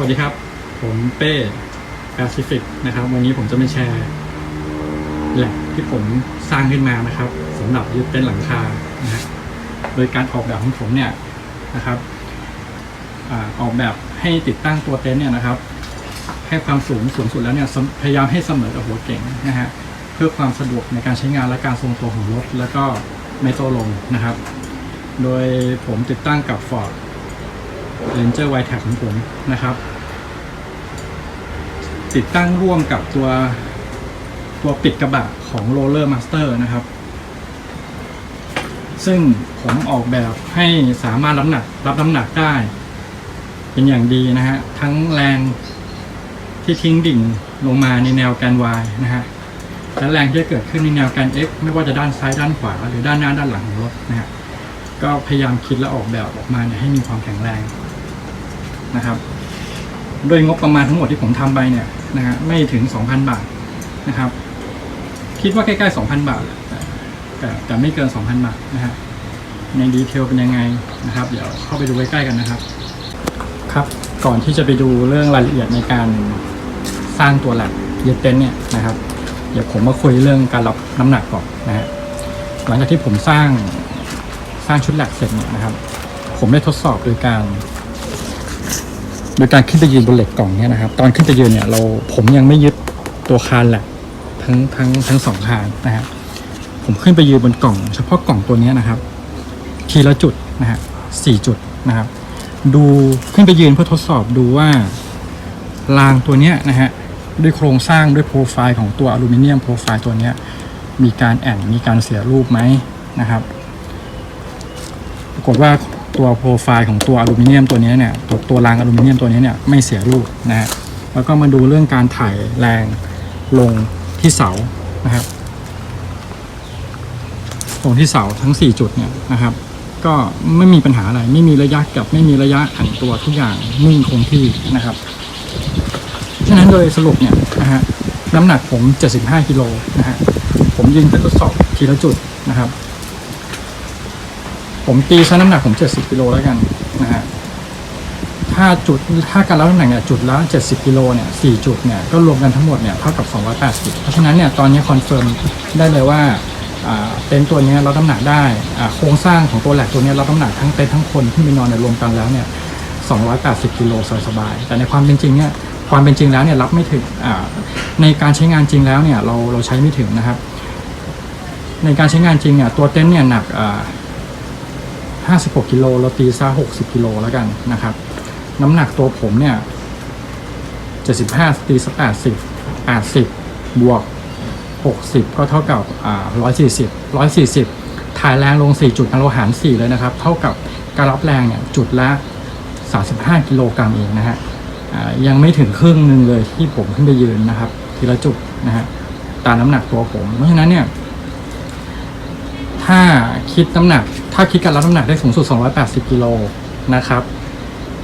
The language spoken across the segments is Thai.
วัสดีครับ ผมเป้แปซิฟิกนะครับ วันนี้ผมจะมาแชร์แหลกที่ผมสร้างขึ้นมานะครับสำหรับยึดเต็นท์หลังคานะฮะโดยการออกแบบของผมเนี่ยนะครับอออกแบบให้ติดตั้งตัวเต็นท์เนี่ยนะครับ ให้ความสูงสูงสุดแล้วเนี่ยพยายามให้เสมอกับหัวเก่งนะฮะเพื่อความสะดวกในการใช้งานและการทรงตัวของรถแล้วก็ไม่โตลงนะครับ โดยผมติดตั้งกับ Ford Ranger w i t e ของผมนะครับ ติดตั้งร่วมกับตัวตัวปิดกระบะของ Roller Master นะครับ ซึ่งผมออกแบบให้สามารถรับน้ำหนักรับน้ำหนักได้ เป็นอย่างดีนะฮะ ทั้งแรงที่ทิ้งดิ่งลงมาในแนวแกน Y นะฮะและแรงที่เกิดขึ้นในแนวแกน X ไม่ว่าจะด้านซ้ายด้านขวา หรือด้านหน้าด้านหลังของรถนะฮะก็พยายามคิดและออกแบบออกมาเนี่ยให้มีความแข็งแรงนะครับโดยงบประมาณทั้งหมดที่ผมทำไปเนี่ย นะฮะไม่ถึง 2,000 บาทนะครับ คิดว่าใกล้ๆ 2,000 บาทแต่แต่ไม่เกิน 2,000 บาทนะฮะในดีเทลเป็นยังไงนะครับ เดี๋ยวเข้าไปดูใกล้ๆกันนะครับ ครับก่อนที่จะไปดูเรื่องรายละเอียดในการสร้างตัวแลบยึดเต็นเนี่ยนะครับ เดี๋ยวผมมาคุยเรื่องการรับน้ำหนักก่อนนะฮะหลังจากที่ผมสร้างสร้างชุดแลบเสร็จเนี่ยนะครับ ผมได้ทดสอบโดยการ โดยการขึ้นไปยืนบนเหล็กกล่องเนี่ยนะครับ ตอนขึ้นไปยืนเนี่ยเราผมยังไม่ยึดตัวคานแหละทั้งทั้งทั้งสองคานนะฮะผมขึ้นไปยืนบนกล่อง เฉพาะกล่องตัวนี้นะครับ ทีละจุดนะฮะสี่จุดนะครับ ดูขึ้นไปยืนเพื่อทดสอบดูว่ารางตัวเนี้ยนะฮะด้วยโครงสร้างด้วยโปรไฟล์ของตัวอลูมิเนียมโปรไฟล์ตัวเนี้ยมีการแอนมีการเสียรูปไหมนะครับ ปรากฏว่า ตัวโปรไฟล์ของตัวอลูมิเนียมตัวนี้เนี่ยตัวตัวรางอลูมิเนียมตัวนี้เนี่ยไม่เสียรูปนะฮะแล้วก็มาดูเรื่องการถ่ายแรงลงที่เสานะครับลงที่เสาทั้ง 4 จุดเนี่ยนะครับ ก็ไม่มีปัญหาอะไรไม่มีระยะกับไม่มีระยะแข็งตัวทุกอย่างนิ่งคงที่นะครับฉะนั้นโดยสรุปเนี่ยนะฮะน้ำหนักผม 75กิโลนะฮะผมยิงไปทดสอบทีละจุดนะครับ ผมตีซะน้ำหนักผม 70กิโลแล้วกันนะฮะถ้าจุดถ้าการรับน้ำหนักเนี่ยจุดละ 70กิโลเนี่ย4จุดเนี่ยก็รวมกันทั้งหมดเนี่ยเท่ากับ 280 เพราะฉะนั้นเนี่ยตอนนี้คอนเฟิร์มได้เลยว่าเต็นท์ตัวเนี้ยรับน้ำหนักได้โครงสร้างของตัวแหลกตัวเนี้ยรับน้ำหนักทั้งเต็นท์ทั้งคนที่มีนอนเนี่ยรวมกันแล้วเนี่ย280กิโลสบายๆแต่ในความเป็นจริงเนี่ยความเป็นจริงแล้วเนี่ยรับไม่ถึงในการใช้งานจริงแล้วเนี่ยเราเราใช้ไม่ถึงนะครับ ในการใช้งานจริงเนี่ยตัวเต็นท์เนี่ยหนัก 56กิโลเราตีซะ60กิโลแล้วกันนะครับ น้ำหนักตัวผมเนี่ย75ตีซะ80 80 บวก 60 ก็เท่ากับอ่า140 140 ถ่ายแรงลง 4 จุดเราหาร 4 เลยนะครับ เท่ากับการรับแรงเนี่ยจุดละ 35 กิโลกรัมเองนะฮะยังไม่ถึงครึ่งหนึ่งเลยที่ผมขึ้นไปยืนนะครับ ทีละจุดนะฮะตามน้ำหนักตัวผม เพราะฉะนั้นเนี่ย ถ้าคิดน้ำหนัก ถ้าคิดการรับน้ำหนักได้สูงสุด 280กิโลนะครับ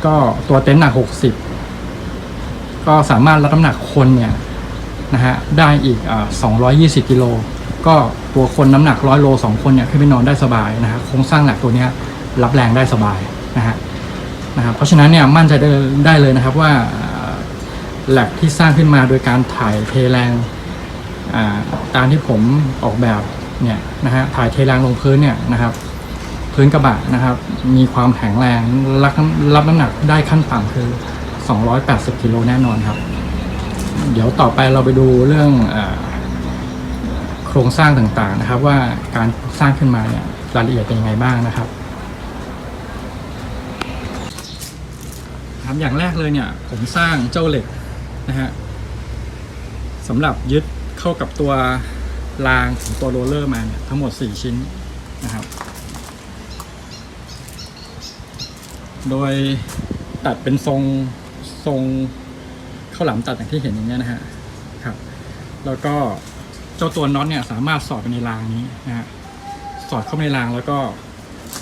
ก็ตัวเต็นท์หนัก 60 ก็สามารถรับน้ำหนักคนเนี่ยนะฮะได้อีกอ220กิโลก็ตัวคนน้ำหนัก100โล2คนเนี่ยขึ้นไปนอนได้สบายนะฮะโครงสร้างหนักตัวนี้รับแรงได้สบายนะฮะนะครับเพราะฉะนั้นเนี่ยมั่นใจได้ได้เลยนะครับว่าแหลกที่สร้างขึ้นมาโดยการถ่ายเทแรงตามที่ผมออกแบบ เนี่ยนะฮะถ่ายเทแรงลงพื้นเนี่ยนะครับ พื้นกระบะนะครับ มีความแข็งแรงรับน้ำรับน้ำหนักได้ขั้นต่ำคือ 280กิโลแน่นอนครับ เดี๋ยวต่อไปเราไปดูเรื่องอโครงสร้างต่างๆนะครับ ว่าการสร้างขึ้นมาเนี่ยรายละเอียดเป็นยังไงบ้างนะครับครับอย่างแรกเลยเนี่ยผมสร้างเจ้าเหล็กนะฮะสำหรับยึดเข้ากับตัว รางของตัวโรลเลอร์มาเนี่ยทั้งหมด 4 ชิ้นนะครับ โดยตัดเป็นทรงทรงข้าวหลามตัดอย่างที่เห็นอย่างเงี้ยนะฮะครับ แล้วก็เจ้าตัวน็อตเนี่ยสามารถสอดไปในรางนี้นะฮะสอดเข้าในรางแล้วก็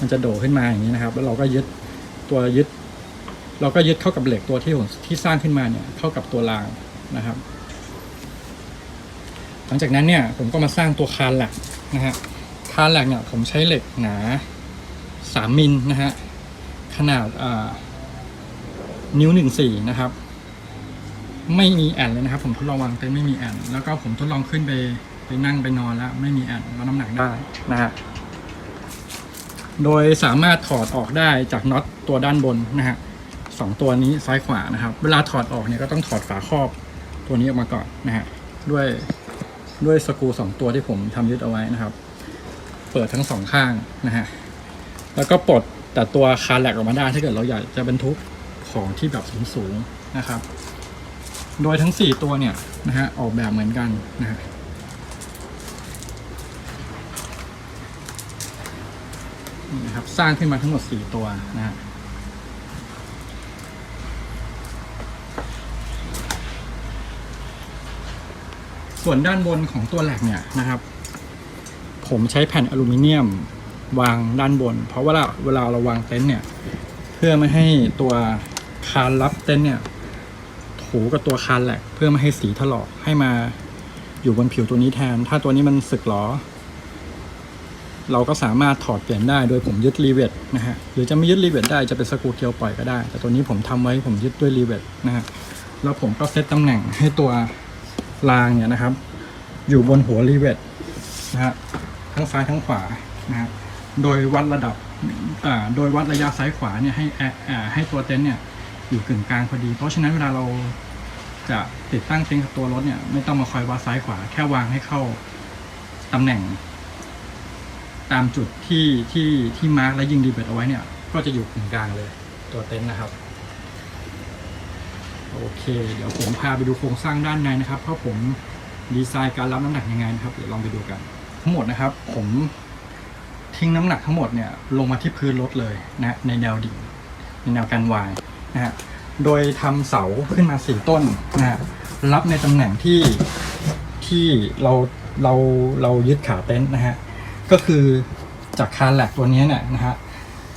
มันจะโดดขึ้นมาอย่างนี้นะครับ แล้วเราก็ยึดตัวยึด เราก็ยึดเข้ากับเหล็กตัวที่ที่สร้างขึ้นมาเนี่ยเข้ากับตัวรางนะครับ หลังจากนั้นเนี่ยผมก็มาสร้างตัวคานหลักนะฮะคานหลักเนี่ยผมใช้เหล็กหนาสามมิลนะฮะขนาดนิ้วหนึ่งสี่นะครับ ไม่มีแอนเลยนะครับ ผมทดลองวางเต็นไม่มีแอนแล้วก็ผมทดลองขึ้นไปไปนั่งไปนอนแล้ว ไม่มีแอนแล้วน้ำหนักได้นะฮะโดยสามารถถอดออกได้จากน็อตตัวด้านบนนะฮะสองตัวนี้ซ้ายขวานะครับ เวลาถอดออกเนี่ยก็ต้องถอดฝาครอบตัวนี้ออกมาก่อนนะฮะด้วย ด้วยสกรูสองตัวที่ผมทำยึดเอาไว้นะครับ เปิดทั้งสองข้างนะฮะ แล้วก็ปลดแต่ตัวคาร์แลกออกมาได้ถ้าเกิดเราอยากจะบรรทุกของที่แบบสูงๆนะครับ โดยทั้ง4ตัวเนี่ยนะฮะออกแบบเหมือนกันนะฮะนี่นะครับสร้างขึ้นมาทั้งหมด 4 ตัวนะฮะ ส่วนด้านบนของตัวแหลกเนี่ยนะครับ ผมใช้แผ่นอลูมิเนียมวางด้านบน เพราะว่าเวลาเวลาเราวางเต็นท์เนี่ย เพื่อไม่ให้ตัวคานรับเต็นท์เนี่ย ถูกับตัวคานแหลกเพื่อไม่ให้สีถลอกให้มาอยู่บนผิวตัวนี้แทน ถ้าตัวนี้มันสึกหรอ เราก็สามารถถอดเปลี่ยนได้โดยผมยึดรีเวทนะฮะ หรือจะไม่ยึดรีเวทได้จะเป็นสกรูเกียวปล่อยก็ได้ แต่ตัวนี้ผมทำไว้ผมยึดด้วยรีเวทนะฮะ แล้วผมก็เซตตำแหน่งให้ตัว รางเนี่ยนะครับ อยู่บนหัวรีเวทนะฮะทั้งซ้ายทั้งขวานะฮะโดยวัดระดับอ่าโดยวัดระยะซ้ายขวาเนี่ยให้แออ่าให้ตัวเต็นท์เนี่ยอยู่กึ่งกลางพอดี เพราะฉะนั้นเวลาเราจะติดตั้งเต็นท์กับตัวรถเนี่ยไม่ต้องมาคอยวัดซ้ายขวา แค่วางให้เข้าตำแหน่ง ตามจุดที่ที่ที่มาร์กและยิงดีเบตเอาไว้เนี่ย ก็จะอยู่กึ่งกลางเลยตัวเต็นท์นะครับ โอเค เดี๋ยวผมพาไปดูโครงสร้างด้านในนะครับ เพราะผมดีไซน์การรับน้ำหนักยังไงนะครับ เดี๋ยวลองไปดูกัน ทั้งหมดนะครับ ผมทิ้งน้ำหนักทั้งหมดเนี่ยลงมาที่พื้นรถเลยนะในแนวดิ่งในแนวกันวายนะฮะโดยทำเสาขึ้นมาสี่ต้นนะฮะรับในตำแหน่งที่ที่เราเราเรายึดขาเต็นท์นะฮะก็คือจากคานแหลกตัวนี้เนี่ยนะฮะ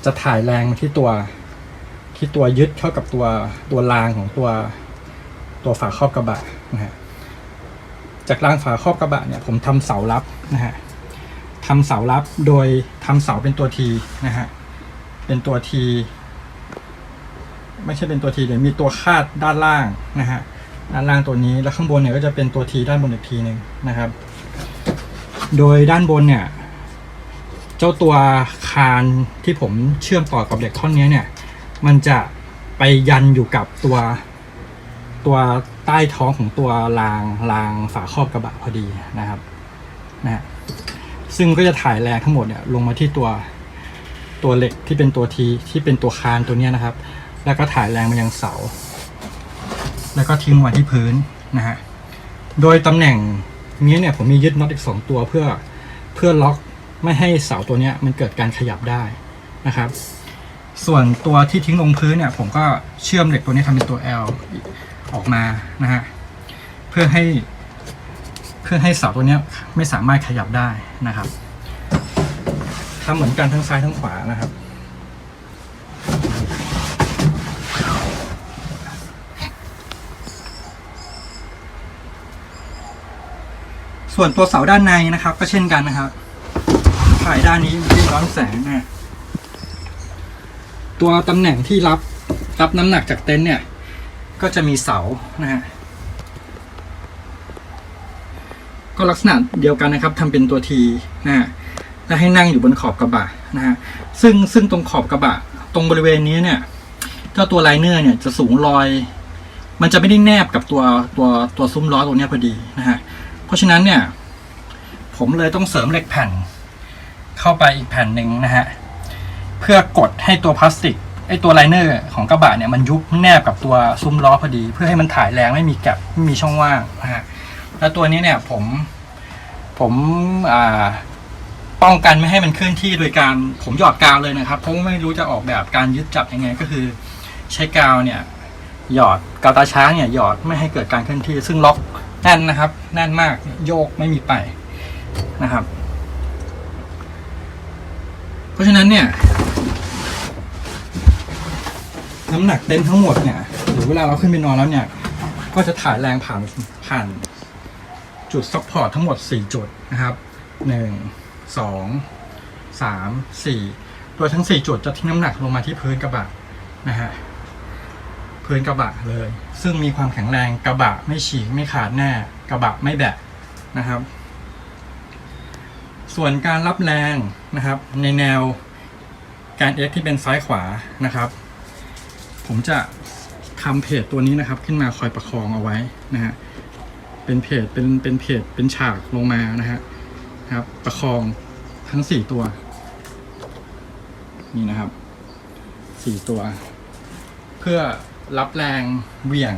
จะถ่ายแรงมาที่ตัว ที่ตัวยึดเข้ากับตัวตัวรางของตัวตัวฝาครอบกระบะนะฮะจากรางฝาครอบกระบะเนี่ยผมทำเสารับนะฮะทำเสารับโดยทำเสาเป็นตัวทีนะฮะเป็นตัวทีไม่ใช่เป็นตัวทีเดี๋ยวมีตัวคาดด้านล่างนะฮะด้านล่างตัวนี้แล้วข้างบนเนี่ยก็จะเป็นตัวทีด้านบนอีกทีหนึ่งนะครับ โดยด้านบนเนี่ย เจ้าตัวคานที่ผมเชื่อมต่อกับเหล็กท่อนนี้เนี่ย มันจะไปยันอยู่กับตัวตัวใต้ท้องของตัวรางรางฝาครอบกระบะพอดีนะครับนะฮะซึ่งก็จะถ่ายแรงทั้งหมดเนี่ยลงมาที่ตัวตัวเหล็กที่เป็นตัวทีที่เป็นตัวคานตัวเนี้ยนะครับ แล้วก็ถ่ายแรงมายังเสา แล้วก็ทิ้งไว้ที่พื้นนะฮะโดยตำแหน่งนี้เนี่ยผมมียึดน็อตอีกสองตัวเพื่อเพื่อล็อกไม่ให้เสาตัวเนี้ยมันเกิดการขยับได้นะครับ ส่วนตัวที่ทิ้งลงพื้นเนี่ย ผมก็เชื่อมเหล็กตัวนี้ทำเป็นตัว L ออกมานะฮะเพื่อให้เพื่อให้เสาตัวนี้ไม่สามารถขยับได้นะครับทำเหมือนกันทั้งซ้ายทั้งขวานะครับ ส่วนตัวเสาด้านในนะครับ ก็เช่นกันนะครับถ่ายด้านนี้ที่ร้อนแสงนะ ตัวตำแหน่งที่รับรับน้ำหนักจากเต็นท์เนี่ย ก็จะมีเสานะฮะก็ลักษณะเดียวกันนะครับทำเป็นตัวทีนะฮะและให้นั่งอยู่บนขอบกระบะนะฮะซึ่งซึ่งตรงขอบกระบะ ตรงบริเวณนี้เนี่ยเจ้าตัวไลเนอร์เนี่ยจะสูงลอย มันจะไม่ได้แนบกับตัวตัวตัวซุ้มล้อตัวนี้พอดีนะฮะเพราะฉะนั้นเนี่ย ผมเลยต้องเสริมเหล็กแผ่น เข้าไปอีกแผ่นหนึ่งนะฮะ เพื่อกดให้ตัวพลาสติกไอตัวไลเนอร์ของกระบะเนี่ยมันยุบแนบกับตัวซุ้มล้อพอดี เพื่อให้มันถ่ายแรงไม่มีแกลบไม่มีช่องว่างนะฮะแล้วตัวนี้เนี่ยผมผมอ่าป้องกันไม่ให้มันเคลื่อนที่โดยการผมหยอดกาวเลยนะครับเพราะไม่รู้จะออกแบบการยึดจับยังไง ก็คือใช้กาวเนี่ยหยอดกาวตาช้างเนี่ยหยอดไม่ให้เกิดการเคลื่อนที่ ซึ่งล็อกแน่นนะครับแน่นมากโยกไม่มีไปนะครับ เพราะฉะนั้นเนี่ย น้ำหนักเต็นท์ทั้งหมดเนี่ยหรือเวลาเราขึ้นไปนอนแล้วเนี่ย ก็จะถ่ายแรงผ่านผ่าน จุดซัพพอร์ตทั้งหมด 4 จุดนะครับ 1 2 3 4 โดยทั้ง 4 จุดจะทิ้งน้ำหนักลงมาที่พื้นกระบะนะฮะพื้นกระบะเลย ซึ่งมีความแข็งแรงกระบะไม่ฉีกไม่ขาดแน่กระบะไม่แบะนะครับ ส่วนการรับแรงนะครับ ในแนวการ X ที่เป็นซ้ายขวานะครับ ผมจะทำเพจตัวนี้นะครับ ขึ้นมาคอยประคองเอาไว้นะฮะเป็นเพจเป็นเป็นเพจเป็นฉากลงมานะฮะครับ ประคองทั้งสี่ตัว นี่นะครับสี่ตัว เพื่อรับแรงเหวี่ยง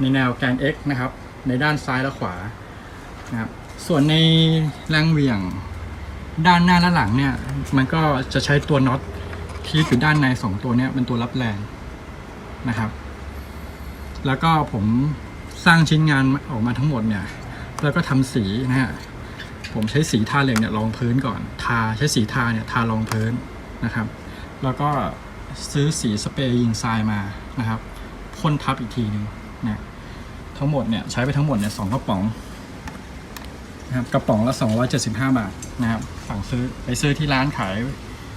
ในแนวแกน x นะครับ ในด้านซ้ายและขวานะครับ ส่วนในแรงเหวี่ยงด้านหน้าและหลังเนี่ย มันก็จะใช้ตัวน็อต ที่อยู่ด้านในสองตัวเนี้ยเป็นตัวรับแรงนะครับ แล้วก็ผมสร้างชิ้นงานออกมาทั้งหมดเนี่ย แล้วก็ทำสีนะฮะ ผมใช้สีทาเหล็กเนี่ยรองพื้นก่อน ทาใช้สีทาเนี่ยทารองพื้นนะครับ แล้วก็ซื้อสีสเปรย์ยิงทรายมานะครับพ่นทับอีกทีหนึ่งนี่ยทั้งหมดเนี่ยใช้ไปทั้งหมดเนี่ยสองกระป๋องนะครับกระป๋องละ 275 บาทนะครับสั่งซื้อไปซื้อที่ร้านขาย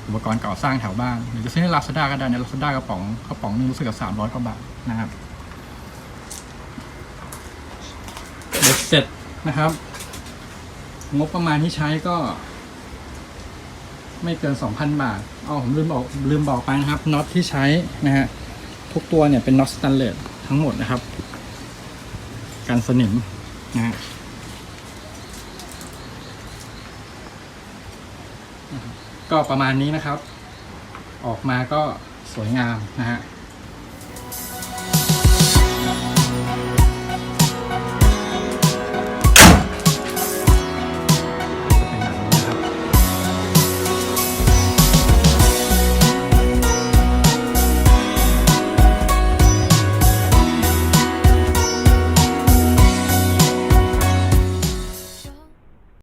อุปกรณ์ก่อสร้างแถวบ้านหรือจะซื้อในลาซาด้าก็ได้ในลาซาด้ากระป๋องกระป๋องนึงรู้สึกกับ300กว่าบาทนะครับเบ็ดเสร็จนะครับ งบประมาณที่ใช้ก็ ไม่เกิน2,000บาทอ๋อผมลืมบอกลืมบอกไปนะครับน็อตที่ใช้นะฮะทุกตัวเนี่ยเป็นน็อตสแตนเลสทั้งหมดนะครับกันสนิมนะฮะ ก็ประมาณนี้นะครับ ออกมาก็สวยงามนะฮะ